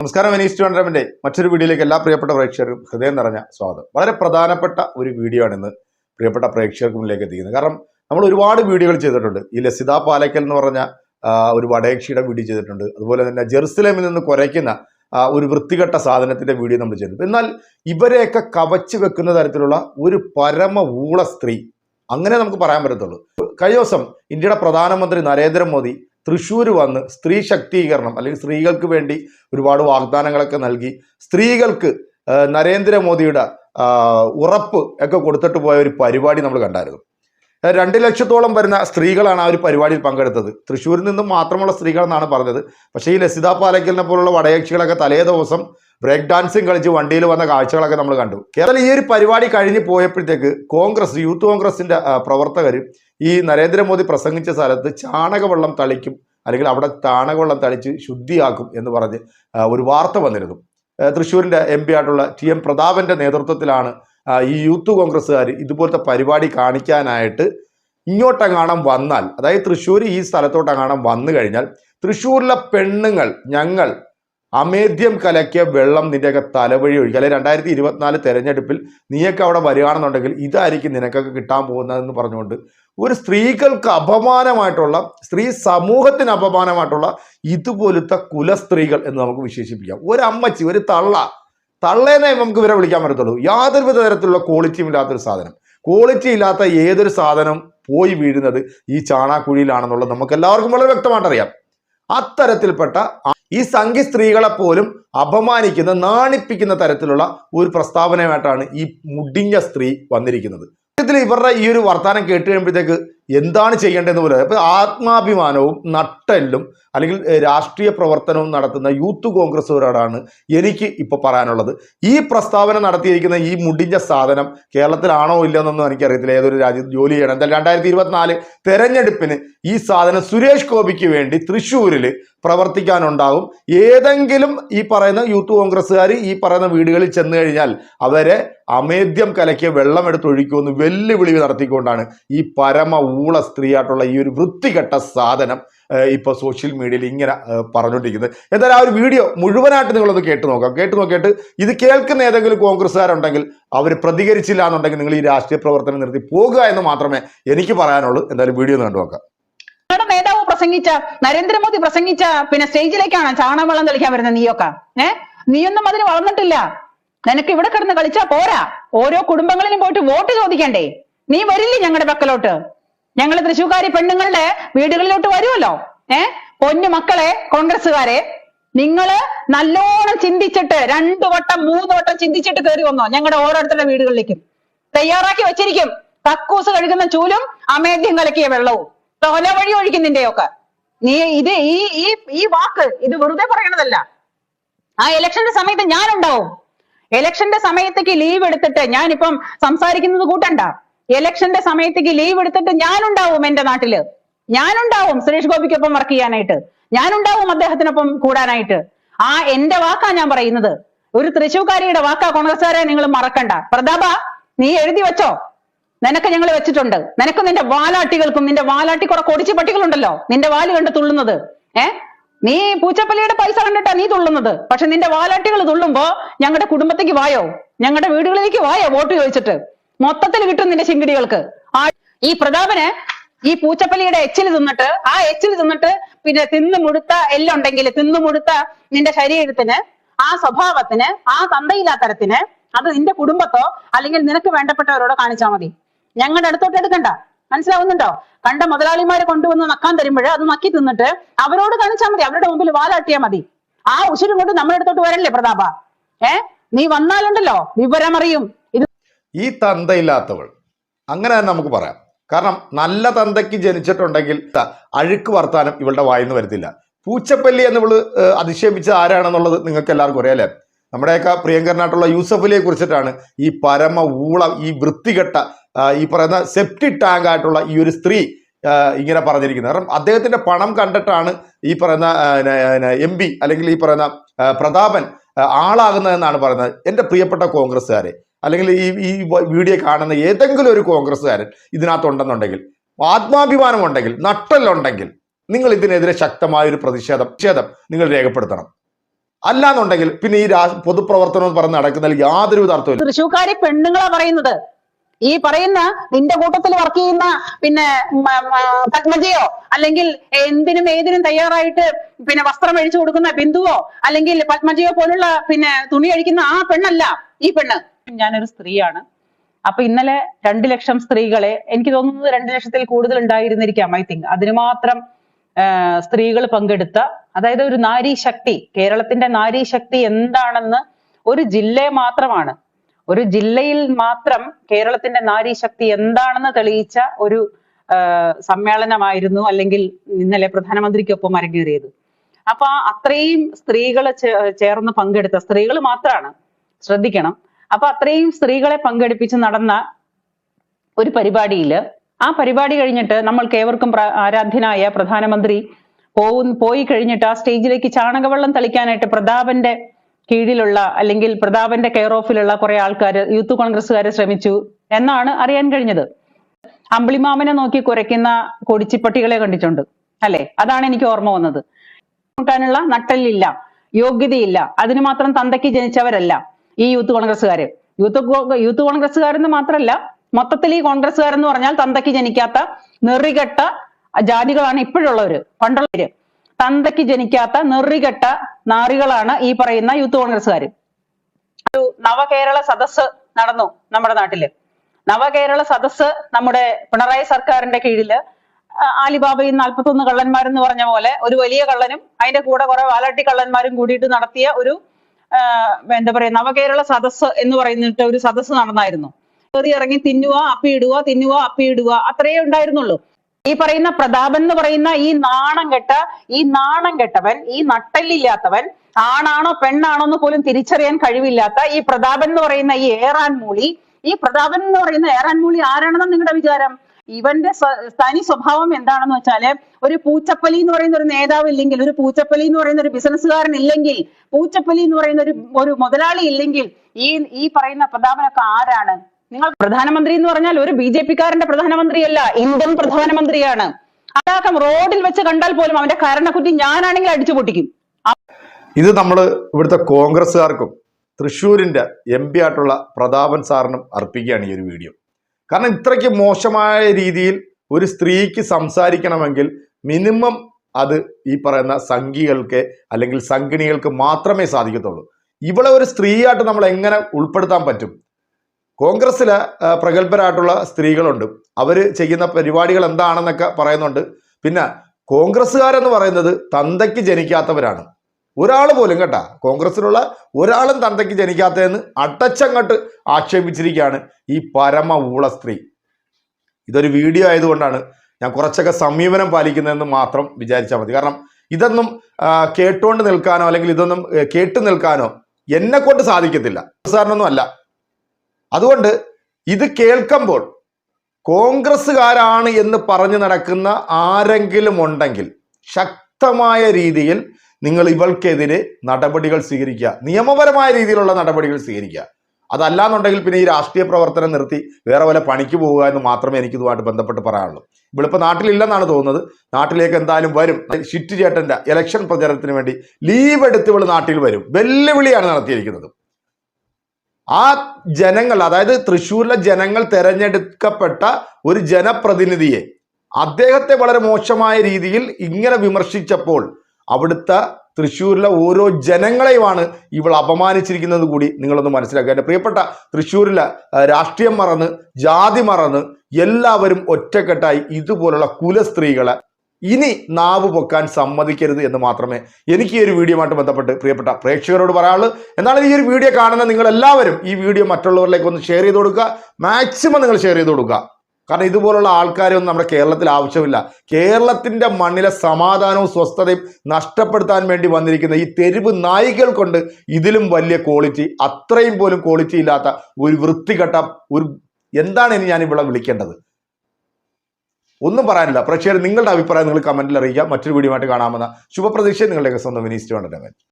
നമസ്കാരം Venice tournament മറ്റൊരു വീഡിയോയിലേക്ക് എല്ലാ പ്രിയപ്പെട്ട പ്രേക്ഷകർക്കും ഹൃദയം നിറഞ്ഞ സ്വാഗതം. വളരെ പ്രധാനപ്പെട്ട ഒരു വീഡിയോ ആണ് ഇന്ന് പ്രിയപ്പെട്ട പ്രേക്ഷകർക്ക് മുന്നിലേക്ക് എത്തിക്കുന്നത് കാരണം നമ്മൾ ഒരുപാട് വീഡിയോകൾ ചെയ്തിട്ടുണ്ട്. ഈ ലസിത പാലയ്ക്കൽ എന്ന് പറഞ്ഞ ഒരു വടയക്ഷിയുടെ വീഡിയോ ചെയ്തിട്ടുണ്ട്. അതുപോലെ തന്നെ ജെറുസലേമിൽ നിന്ന് കുരയ്ക്കുന്ന ഒരു വൃത്തികെട്ട സാധനത്തിന്റെ വീഡിയോ നമ്മൾ ചെയ്തിട്ടുണ്ട്. എന്നാൽ ഇവരെയൊക്കെ കവച്ചു വെക്കുന്ന തരത്തിലുള്ള ഒരു പരമ ഊള സ്ത്രീ. അങ്ങനെ നമുക്ക് പറയാൻ പറ്റത്തുള്ളൂ. കഴിഞ്ഞ ദിവസം ഇന്ത്യയുടെ പ്രധാനമന്ത്രി നരേന്ദ്രമോദി തൃശ്ശൂർ വന്ന് സ്ത്രീ ശക്തീകരണം അല്ലെങ്കിൽ സ്ത്രീകൾക്ക് വേണ്ടി ഒരുപാട് വാഗ്ദാനങ്ങളൊക്കെ നൽകി സ്ത്രീകൾക്ക് നരേന്ദ്രമോദിയുടെ ഉറപ്പ് ഒക്കെ കൊടുത്തിട്ട് പോയ ഒരു പരിപാടി നമ്മൾ കണ്ടായിരുന്നു. രണ്ട് ലക്ഷത്തോളം വരുന്ന സ്ത്രീകളാണ് ആ ഒരു പരിപാടിയിൽ പങ്കെടുത്തത്. തൃശ്ശൂരിൽ നിന്നും മാത്രമുള്ള സ്ത്രീകൾ എന്നാണ് പറഞ്ഞത്. പക്ഷേ ഈ ലസിത പാലക്കലിനെ പോലുള്ള വടയക്ഷികളൊക്കെ തലേ ദിവസം ബ്രേക്ക് ഡാൻസും കളിച്ച് വണ്ടിയിൽ വന്ന കാഴ്ചകളൊക്കെ നമ്മൾ കണ്ടു. കേരളം ഈ ഒരു പരിപാടി കഴിഞ്ഞ് പോയപ്പോഴത്തേക്ക് കോൺഗ്രസ് യൂത്ത് കോൺഗ്രസിന്റെ പ്രവർത്തകർ ഈ നരേന്ദ്രമോദി പ്രസംഗിച്ച സ്ഥലത്ത് ചാണകവെള്ളം തളിക്കും അല്ലെങ്കിൽ അവിടെ ചാണകവെള്ളം തളിച്ച് ശുദ്ധിയാക്കും എന്ന് പറഞ്ഞ് ഒരു വാർത്ത വന്നിരുന്നു. തൃശ്ശൂരിന്റെ എം പി ആയിട്ടുള്ള ടി എം പ്രതാപന്റെ നേതൃത്വത്തിലാണ് ഈ യൂത്ത് കോൺഗ്രസ്സുകാർ ഇതുപോലത്തെ പരിപാടി കാണിക്കാനായിട്ട് ഇങ്ങോട്ടെങ്ങാണം വന്നാൽ അതായത് തൃശ്ശൂർ ഈ സ്ഥലത്തോട്ടെങ്ങാണം വന്നു കഴിഞ്ഞാൽ തൃശ്ശൂരിലെ പെണ്ണുങ്ങൾ ഞങ്ങൾ അമേദ്യം കലക്കിയ വെള്ളം നിന്റെയൊക്കെ തലവഴി ഒഴിക്കുക അല്ലെങ്കിൽ രണ്ടായിരത്തി ഇരുപത്തിനാല് തെരഞ്ഞെടുപ്പിൽ നീയൊക്കെ അവിടെ വരികയാണെന്നുണ്ടെങ്കിൽ ഇതായിരിക്കും നിനക്കൊക്കെ കിട്ടാൻ പോകുന്നതെന്ന് പറഞ്ഞുകൊണ്ട് ഒരു സ്ത്രീകൾക്ക് അപമാനമായിട്ടുള്ള സ്ത്രീ സമൂഹത്തിന് അപമാനമായിട്ടുള്ള ഇതുപോലത്തെ കുലസ്ത്രീകൾ എന്ന് നമുക്ക് വിശേഷിപ്പിക്കാം. ഒരു അമ്മച്ചി ഒരു തള്ള. തള്ളേനെ നമുക്ക് ഇവരെ വിളിക്കാൻ പറ്റത്തുള്ളൂ. യാതൊരു തരത്തിലുള്ള ക്വാളിറ്റിയും ഇല്ലാത്തൊരു സാധനം. ക്വാളിറ്റി ഇല്ലാത്ത ഏതൊരു സാധനം പോയി വീഴുന്നത് ഈ ചാണാക്കുഴിയിലാണെന്നുള്ളത് നമുക്ക് എല്ലാവർക്കും വളരെ വ്യക്തമായിട്ട് അറിയാം അത്തരത്തിൽപ്പെട്ട ഈ സംഘി സ്ത്രീകളെ പോലും അപമാനിക്കുന്ന നാണിപ്പിക്കുന്ന തരത്തിലുള്ള ഒരു പ്രസ്താവനയുമായിട്ടാണ് ഈ മുടിഞ്ഞ സ്ത്രീ വന്നിരിക്കുന്നത്. സത്യത്തിൽ ഇവരുടെ ഈ ഒരു വർത്തമാനം കേട്ട് കഴിയുമ്പോഴത്തേക്ക് എന്താണ് ചെയ്യേണ്ടതെന്ന് പോലെ അപ്പോൾ ആത്മാഭിമാനവും നട്ടെല്ലും അല്ലെങ്കിൽ രാഷ്ട്രീയ പ്രവർത്തനവും നടത്തുന്ന യൂത്ത് കോൺഗ്രസ്സുകാരോടാണ് എനിക്ക് ഇപ്പോൾ പറയാനുള്ളത്. ഈ പ്രസ്താവന നടത്തിയിരിക്കുന്ന ഈ മുടിഞ്ഞ സാധനം കേരളത്തിലാണോ ഇല്ലെന്നൊന്നും എനിക്കറിയത്തില്ല. ഏതൊരു രാജ്യത്ത് ജോലി ചെയ്യണം. എന്തായാലും രണ്ടായിരത്തി ഇരുപത്തിനാല് തെരഞ്ഞെടുപ്പിന് ഈ സാധനം സുരേഷ് ഗോപിക്ക് വേണ്ടി തൃശ്ശൂരിൽ പ്രവർത്തിക്കാനുണ്ടാകും. ഏതെങ്കിലും ഈ പറയുന്ന യൂത്ത് കോൺഗ്രസ്സുകാർ ഈ പറയുന്ന വീടുകളിൽ ചെന്ന് കഴിഞ്ഞാൽ അവരെ അമേദ്യം കലക്കിയ വെള്ളം എടുത്തൊഴിക്കുമെന്ന് വെല്ലുവിളി നടത്തിക്കൊണ്ടാണ് ഈ പരമ ഊള സ്ത്രീയായിട്ടുള്ള ഈ ഒരു വൃത്തികെട്ട സാധനം ഇപ്പോൾ ഇപ്പൊ സോഷ്യൽ മീഡിയയിൽ ഇങ്ങനെ ഏഹ്, പറഞ്ഞുകൊണ്ടിരിക്കുന്നത് എന്തായാലും ആ ഒരു വീഡിയോ മുഴുവനായിട്ട് നിങ്ങളൊന്ന് കേട്ട് നോക്കാം. കേട്ട് നോക്കിയിട്ട് ഇത് കേൾക്കുന്ന ഏതെങ്കിലും കോൺഗ്രസ്സുകാരുണ്ടെങ്കിൽ അവർ പ്രതികരിച്ചില്ല എന്നുണ്ടെങ്കിൽ നിങ്ങൾ ഈ രാഷ്ട്രീയ പ്രവർത്തനം നിർത്തി പോകുക എന്ന് മാത്രമേ എനിക്ക് പറയാനുള്ളൂ. എന്തായാലും വീഡിയോ ഒന്ന് കണ്ടു നോക്കാം. നേതാവ് പ്രസംഗിച്ച നരേന്ദ്രമോദി പ്രസംഗിച്ച പിന്നെ സ്റ്റേജിലേക്കാണ് ചാണകവെള്ളം തെളിക്കാൻ വരുന്നത് നീയൊക്കെ. ഏ? നീയൊന്നും അതിന് വളർന്നിട്ടില്ല. നിനക്ക് ഇവിടെ കിടന്ന് കളിച്ചാ പോരാ. ഓരോ കുടുംബങ്ങളിലും പോയിട്ട് വോട്ട് ചോദിക്കണ്ടേ? നീ വരില്ലേ ഞങ്ങളുടെ പക്കലോട്ട്? ഞങ്ങൾ തൃശ്ശൂക്കാരി പെണ്ണുങ്ങളുടെ വീടുകളിലോട്ട് വരുമല്ലോ? ഏ? പൊന്നു മക്കളെ കോൺഗ്രസ്സുകാരെ നിങ്ങൾ നല്ലോണം ചിന്തിച്ചിട്ട് രണ്ടു വട്ടം മൂന്ന് വട്ടം ചിന്തിച്ചിട്ട് കയറി വന്നോ? ഞങ്ങളുടെ ഓരോരുത്തരുടെ വീടുകളിലേക്കും. തയ്യാറാക്കി വെച്ചിരിക്കും. കക്കൂസ് കഴുകുന്ന ചൂലും അമേദ്യം കലക്കിയ വെള്ളവും. തോല വഴി ഒഴിക്കുന്നതിന്റെയൊക്കെ നീ ഇത് ഈ ഈ ഈ വാക്ക് ഇത് വെറുതെ പറയണതല്ല. ആ ഇലക്ഷന്റെ സമയത്ത് ഞാൻ ഞാനുണ്ടാവും. ഇലക്ഷന്റെ സമയത്തേക്ക് ലീവ് എടുത്തിട്ട് ഞാനിപ്പം സംസാരിക്കുന്നത് കൂട്ടണ്ട. ഇലക്ഷന്റെ സമയത്തേക്ക് ലീവ് എടുത്തിട്ട് ഞാനുണ്ടാവും എന്റെ നാട്ടിൽ. ഞാനുണ്ടാവും സുരേഷ് ഗോപിക്കൊപ്പം വർക്ക് ചെയ്യാനായിട്ട്. ഞാനുണ്ടാവും അദ്ദേഹത്തിനൊപ്പം കൂടാനായിട്ട്. ആ എന്റെ വാക്കാ ഞാൻ പറയുന്നത്. ഒരു തൃശ്ശൂക്കാരിയുടെ വാക്കാ കോൺഗ്രസ്സുകാരെ നിങ്ങൾ മറക്കണ്ട. പ്രതാപ നീ എഴുതി വെച്ചോ? നിനക്ക് ഞങ്ങൾ വെച്ചിട്ടുണ്ട്. നിനക്ക് നിന്റെ വാലാട്ടികൾക്കും നിന്റെ വാലാട്ടി കുറെ കൊടിച്ചു പട്ടികളുണ്ടല്ലോ. നിന്റെ വാൽ കണ്ട് തുള്ളുന്നത്. ഏ? നീ പൂച്ചപ്പള്ളിയുടെ പൈസ കണ്ടിട്ടാ നീ തുള്ളുന്നത്. പക്ഷെ നിന്റെ വാലാട്ടികൾ തുള്ളുമ്പോ ഞങ്ങളുടെ കുടുംബത്തേക്ക് വായോ? ഞങ്ങളുടെ വീടുകളിലേക്ക് വായോ വോട്ട് ചോദിച്ചിട്ട്? മൊത്തത്തിൽ കിട്ടും നിന്റെ ചിങ്കിടികൾക്ക്. ആ ഈ പ്രതാപന് ഈ പൂച്ചപ്പലിയുടെ എച്ചിൽ തിന്നിട്ട് ആ എച്ചിൽ തിന്നിട്ട് പിന്നെ തിന്നു മുഴുത്ത എല്ലുണ്ടെങ്കിൽ തിന്നു മുഴുത്ത നിന്റെ ശരീരത്തിന് ആ സ്വഭാവത്തിന് ആ തന്തയില്ലാത്തരത്തിന് അത് നിന്റെ കുടുംബത്തോ അല്ലെങ്കിൽ നിനക്ക് വേണ്ടപ്പെട്ടവരോടോ കാണിച്ചാൽ മതി. ഞങ്ങളുടെ അടുത്തോട്ട് എടുക്കണ്ട. മനസ്സിലാവുന്നുണ്ടോ? കണ്ട മുതലാളിമാരെ കൊണ്ടുവന്ന് നക്കാൻ തരുമ്പോൾ അത് നക്കി തിന്നിട്ട് അവരോട് കാണിച്ചാൽ മതി. അവരുടെ മുമ്പിൽ വാലാട്ടിയാ മതി. ആ ഉശിരും കൊണ്ട് നമ്മുടെ അടുത്തോട്ട് വരല്ലേ പ്രതാപ? ഏ? നീ വന്നാലുണ്ടല്ലോ വിവരമറിയും. ഈ തന്തയില്ലാത്തവൾ. അങ്ങനെ തന്നെ നമുക്ക് പറയാം. കാരണം നല്ല തന്തയ്ക്ക് ജനിച്ചിട്ടുണ്ടെങ്കിൽ അഴുക്ക് വർത്താനം ഇവളുടെ വായിന്ന് വരത്തില്ല. പൂച്ചപ്പല്ലി എന്ന് ഇവൾ അധിക്ഷേപിച്ച ആരാണെന്നുള്ളത് നിങ്ങൾക്ക് എല്ലാവർക്കും അറിയാം അല്ലേ? നമ്മുടെയൊക്കെ പ്രിയങ്കരനായിട്ടുള്ള യൂസഫലിയെ കുറിച്ചിട്ടാണ് ഈ പരമ ഊള ഈ വൃത്തികെട്ട ഈ പറയുന്ന സെപ്റ്റി ടാങ്ക് ആയിട്ടുള്ള ഈ ഒരു സ്ത്രീ ഇങ്ങനെ പറഞ്ഞിരിക്കുന്നത്. കാരണം അദ്ദേഹത്തിന്റെ പണം കണ്ടിട്ടാണ് ഈ പറയുന്ന എം അല്ലെങ്കിൽ ഈ പറയുന്ന പ്രതാപൻ ആളാകുന്നതെന്നാണ് പറയുന്നത്. എന്റെ പ്രിയപ്പെട്ട കോൺഗ്രസ്സുകാരെ അല്ലെങ്കിൽ ഈ ഈ വീഡിയോ കാണുന്ന ഏതെങ്കിലും ഒരു കോൺഗ്രസ്സുകാരൻ ഇതിനകത്തുണ്ടെന്നുണ്ടെങ്കിൽ ആത്മാഭിമാനം ഉണ്ടെങ്കിൽ നട്ടലുണ്ടെങ്കിൽ നിങ്ങൾ ഇതിനെതിരെ ശക്തമായ ഒരു പ്രതിഷേധം പ്രതിഷേധം നിങ്ങൾ രേഖപ്പെടുത്തണം. അല്ലാന്നുണ്ടെങ്കിൽ പിന്നെ ഈ പൊതുപ്രവർത്തനം എന്ന് പറഞ്ഞ് നടക്കുന്നതിൽ യാതൊരുവിധ അർത്ഥമില്ല തൃശ്ശൂക്കാരി പെണ്ണുങ്ങളാ പറയുന്നത്. ഈ പറയുന്ന നിന്റെ കൂട്ടത്തിൽ വർക്ക് ചെയ്യുന്ന പിന്നെ പത്മജയോ? അല്ലെങ്കിൽ എന്തിനും ഏതിനും തയ്യാറായിട്ട് പിന്നെ വസ്ത്രം അഴിച്ചു കൊടുക്കുന്ന ബിന്ദുവോ? അല്ലെങ്കിൽ പത്മജയോ പോലുള്ള പിന്നെ തുണി അഴിക്കുന്ന ആ പെണ്ണല്ല ഈ പെണ്ണ്. ഞാനൊരു സ്ത്രീയാണ്. അപ്പൊ ഇന്നലെ രണ്ടു ലക്ഷം സ്ത്രീകളെ എനിക്ക് തോന്നുന്നത് രണ്ടു ലക്ഷത്തിൽ കൂടുതൽ ഉണ്ടായിരുന്നിരിക്കാം ഐ തിങ്ക് അതിന് മാത്രം സ്ത്രീകൾ പങ്കെടുത്ത അതായത് ഒരു നാരീ ശക്തി കേരളത്തിന്റെ നാരീ ശക്തി എന്താണെന്ന് ഒരു ജില്ലയെ മാത്രമാണ്. ഒരു ജില്ലയിൽ മാത്രം കേരളത്തിന്റെ നാരീ ശക്തി എന്താണെന്ന് തെളിയിച്ച ഒരു സമ്മേളനമായിരുന്നു അല്ലെങ്കിൽ ഇന്നലെ പ്രധാനമന്ത്രിക്കൊപ്പം അരങ്ങേറിയത്. അപ്പൊ അത്രയും സ്ത്രീകൾ ചേർന്ന് പങ്കെടുത്ത സ്ത്രീകൾ മാത്രമാണ് ശ്രദ്ധിക്കണം. അപ്പൊ അത്രയും സ്ത്രീകളെ പങ്കെടുപ്പിച്ച് നടന്ന ഒരു പരിപാടിയിൽ ആ പരിപാടി കഴിഞ്ഞിട്ട് നമ്മൾക്ക് ഏവർക്കും ആരാധ്യനായ പ്രധാനമന്ത്രി പോവും പോയി കഴിഞ്ഞിട്ട് ആ സ്റ്റേജിലേക്ക് ചാണകവെള്ളം തളിക്കാനായിട്ട് പ്രതാപന്റെ കീഴിലുള്ള അല്ലെങ്കിൽ പ്രതാപന്റെ കെയർ ഓഫിലുള്ള കുറെ ആൾക്കാർ യൂത്ത് കോൺഗ്രസ്സുകാർ ശ്രമിച്ചു എന്നാണ് അറിയാൻ കഴിഞ്ഞത്. അമ്പിളിമാമനെ നോക്കി കുരയ്ക്കുന്ന കൊടിച്ചിപ്പട്ടികളെ കണ്ടിട്ടുണ്ട് അല്ലെ? അതാണ് എനിക്ക് ഓർമ്മ വന്നത്. നോക്കാനുള്ള നട്ടലില്ല യോഗ്യതയില്ല അതിന് മാത്രം തന്തയ്ക്ക് ജനിച്ചവരല്ല. ഈ യൂത്ത് കോൺഗ്രസ്സുകാര്. യൂത്ത് യൂത്ത് കോൺഗ്രസ്സുകാരെന്ന് മാത്രമല്ല മൊത്തത്തിൽ ഈ കോൺഗ്രസ്സുകാരെന്ന് പറഞ്ഞാൽ തന്തയ്ക്ക് ജനിക്കാത്ത നെറികെട്ട ജാതികളാണ് ഇപ്പോഴുള്ളവര് പണ്ടുള്ളവര്. തന്തയ്ക്ക് ജനിക്കാത്ത നെറികെട്ട നാറികളാണ് ഈ പറയുന്ന യൂത്ത് കോൺഗ്രസ്സുകാര്. ഒരു നവകേരള സദസ്സ് നടന്നു നമ്മുടെ നാട്ടിൽ. നവകേരള സദസ്സ് നമ്മുടെ പിണറായി സർക്കാരിന്റെ കീഴിൽ ആലിബാബയും നാൽപ്പത്തൊന്ന് കള്ളന്മാരെന്ന് പറഞ്ഞ പോലെ ഒരു വലിയ കള്ളനും അതിന്റെ കൂടെ കുറെ വാലാട്ടി കള്ളന്മാരും കൂടിയിട്ട് നടത്തിയ ഒരു എന്താ പറയാ നവകേരള സദസ്സ് എന്ന് പറയുന്നിട്ട് ഒരു സദസ്സ് നടന്നായിരുന്നു. കയറി ഇറങ്ങി തിന്നുക അപ്പിയിടുക തിന്നുക അപ്പിയിടുക അത്രയേ ഉണ്ടായിരുന്നുള്ളൂ. ഈ പറയുന്ന പ്രതാപൻ എന്ന് പറയുന്ന ഈ നാണം കെട്ട ഈ നാണം കെട്ടവൻ ഈ നട്ടല്ലില്ലാത്തവൻ ആണാണോ പെണ്ണാണോ എന്ന് പോലും തിരിച്ചറിയാൻ കഴിവില്ലാത്ത ഈ പ്രതാപൻ എന്ന് പറയുന്ന ഈ ഏറാൻ മൂളി ഈ പ്രതാപൻ എന്ന് പറയുന്ന ഏറാൻ മൂളി ആരാണെന്ന് നിങ്ങളുടെ വിചാരം? ഇവന്റെ തനി സ്വഭാവം എന്താണെന്ന് വെച്ചാൽ ഒരു പൂച്ചപ്പലി എന്ന് പറയുന്ന ഒരു നേതാവ് ഇല്ലെങ്കിൽ ഒരു പൂച്ചപ്പലി എന്ന് പറയുന്ന ഒരു ബിസിനസ്സുകാരൻ ഇല്ലെങ്കിൽ പൂച്ചപ്പലി എന്ന് പറയുന്ന ഒരു ഒരു മുതലാളി ഇല്ലെങ്കിൽ ഈ ഈ പറയുന്ന പ്രതാപനൊക്കെ ആരാണ്? നിങ്ങൾ പ്രധാനമന്ത്രി എന്ന് പറഞ്ഞാൽ ഒരു ബി ജെ പിക്കാരന്റെ പ്രധാനമന്ത്രിയല്ല ഇന്ത്യൻ പ്രധാനമന്ത്രിയാണ്. അതാക്കം റോഡിൽ വെച്ച് കണ്ടാൽ പോലും അവന്റെ കരണക്കുറ്റി ഞാനാണെങ്കിൽ അടിച്ചു പൊട്ടിക്കും. ഇത് നമ്മൾ ഇവിടുത്തെ കോൺഗ്രസ്സുകാർക്കും തൃശ്ശൂരിന്റെ എം പി ആയിട്ടുള്ള പ്രതാപൻ സാറിനും അർപ്പിക്കുകയാണ് ഈ ഒരു വീഡിയോ. കാരണം ഇത്രയ്ക്ക് മോശമായ രീതിയിൽ ഒരു സ്ത്രീക്ക് സംസാരിക്കണമെങ്കിൽ മിനിമം അത് ഈ പറയുന്ന സംഘികൾക്ക് അല്ലെങ്കിൽ സംഘിണികൾക്ക് മാത്രമേ സാധിക്കത്തുള്ളൂ. ഇവളെ ഒരു സ്ത്രീയായിട്ട് നമ്മൾ എങ്ങനെ ഉൾപ്പെടുത്താൻ പറ്റും? കോൺഗ്രസ്സിലെ പ്രഗത്ഭരായിട്ടുള്ള സ്ത്രീകളുണ്ട്. അവർ ചെയ്യുന്ന പരിപാടികൾ എന്താണെന്നൊക്കെ പറയുന്നുണ്ട്. പിന്നെ കോൺഗ്രസ്സുകാരെന്ന് പറയുന്നത് തന്തയ്ക്ക് ജനിക്കാത്തവരാണ്. ഒരാൾ പോലും കേട്ടാ കോൺഗ്രസിലുള്ള ഒരാളും തന്തയ്ക്ക് ജനിക്കാത്തതെന്ന് അട്ടച്ചങ്ങട്ട് ആക്ഷേപിച്ചിരിക്കുകയാണ് ഈ പരമ ഊള സ്ത്രീ. ഇതൊരു വീഡിയോ ആയതുകൊണ്ടാണ് ഞാൻ കുറച്ചൊക്കെ സമീപനം പാലിക്കുന്നതെന്ന് മാത്രം വിചാരിച്ചാൽ മതി. കാരണം ഇതൊന്നും കേട്ടുകൊണ്ട് നിൽക്കാനോ അല്ലെങ്കിൽ ഇതൊന്നും കേട്ടു നിൽക്കാനോ എന്നെ കൊണ്ട് സാധിക്കത്തില്ല. സാറിനൊന്നും അല്ല. അതുകൊണ്ട് ഇത് കേൾക്കുമ്പോൾ കോൺഗ്രസ്സുകാരാണ് എന്ന് പറഞ്ഞു നടക്കുന്ന ആരെങ്കിലും ഉണ്ടെങ്കിൽ ശക്തമായ രീതിയിൽ നിങ്ങൾ ഇവൾക്കെതിരെ നടപടികൾ സ്വീകരിക്കുക. നിയമപരമായ രീതിയിലുള്ള നടപടികൾ സ്വീകരിക്കുക. അതല്ലാന്നുണ്ടെങ്കിൽ പിന്നെ ഈ രാഷ്ട്രീയ പ്രവർത്തനം നിർത്തി വേറെ വല്ല പണിക്ക് പോവുക എന്ന് മാത്രമേ എനിക്ക് ഇതുമായിട്ട് ബന്ധപ്പെട്ട് പറയാനുള്ളൂ. ഇവളിപ്പോൾ നാട്ടിലില്ലെന്നാണ് തോന്നുന്നത്. നാട്ടിലേക്ക് എന്തായാലും വരും. ഷിറ്റ് ചേട്ടന്റെ ഇലക്ഷൻ പ്രചരണത്തിന് വേണ്ടി ലീവ് എടുത്ത് ഇവൾ നാട്ടിൽ വരും. വെല്ലുവിളിയാണ് നടത്തിയിരിക്കുന്നത്. ആ ജനങ്ങൾ അതായത് തൃശ്ശൂരിലെ ജനങ്ങൾ തെരഞ്ഞെടുക്കപ്പെട്ട ഒരു ജനപ്രതിനിധിയെ അദ്ദേഹത്തെ വളരെ മോശമായ രീതിയിൽ ഇങ്ങനെ വിമർശിച്ചപ്പോൾ അവിടുത്തെ തൃശ്ശൂരിലെ ഓരോ ജനങ്ങളെയുമാണ് ഇവൾ അപമാനിച്ചിരിക്കുന്നത് കൂടി നിങ്ങളൊന്ന് മനസ്സിലാക്കുക. എന്റെ പ്രിയപ്പെട്ട തൃശ്ശൂരിലെ രാഷ്ട്രീയം മറന്ന് ജാതി മറന്ന് എല്ലാവരും ഒറ്റക്കെട്ടായി ഇതുപോലുള്ള കുലസ്ത്രീകളെ ഇനി നാവ് പൊക്കാൻ സമ്മതിക്കരുത് എന്ന് മാത്രമേ എനിക്ക് ഈ ഒരു വീഡിയോയുമായിട്ട് ബന്ധപ്പെട്ട് പ്രിയപ്പെട്ട പ്രേക്ഷകരോട് പറയാനുള്ളൂ. എന്നാലും ഈ ഒരു വീഡിയോ കാണുന്ന നിങ്ങൾ എല്ലാവരും ഈ വീഡിയോ മറ്റുള്ളവരിലേക്ക് ഒന്ന് ഷെയർ ചെയ്ത് കൊടുക്കുക. മാക്സിമം നിങ്ങൾ ഷെയർ ചെയ്ത് കൊടുക്കുക. കാരണം ഇതുപോലുള്ള ആൾക്കാരെ ഒന്നും നമ്മുടെ കേരളത്തിൽ ആവശ്യമില്ല. കേരളത്തിന്റെ മണ്ണിലെ സമാധാനവും സ്വസ്ഥതയും നഷ്ടപ്പെടുത്താൻ വേണ്ടി വന്നിരിക്കുന്ന ഈ തെരുവ് നായികൾ കൊണ്ട് ഇതിലും വലിയ ക്വാളിറ്റി അത്രയും പോലും ക്വാളിറ്റി ഇല്ലാത്ത ഒരു വൃത്തികെട്ട ഒരു എന്താണ് ഇനി ഞാൻ ഇവിടെ വിളിക്കേണ്ടത്? ഒന്നും പറയാനില്ല. പ്രേക്ഷകർ നിങ്ങളുടെ അഭിപ്രായം നിങ്ങൾ കമന്റിൽ അറിയിക്കുക. മറ്റൊരു വീഡിയോ ആയിട്ട് കാണാമെന്ന ശുഭപ്രതീക്ഷ നിങ്ങളുടെയൊക്കെ സ്വന്തം വിനീസ്റ്റ് വേണ്ടത്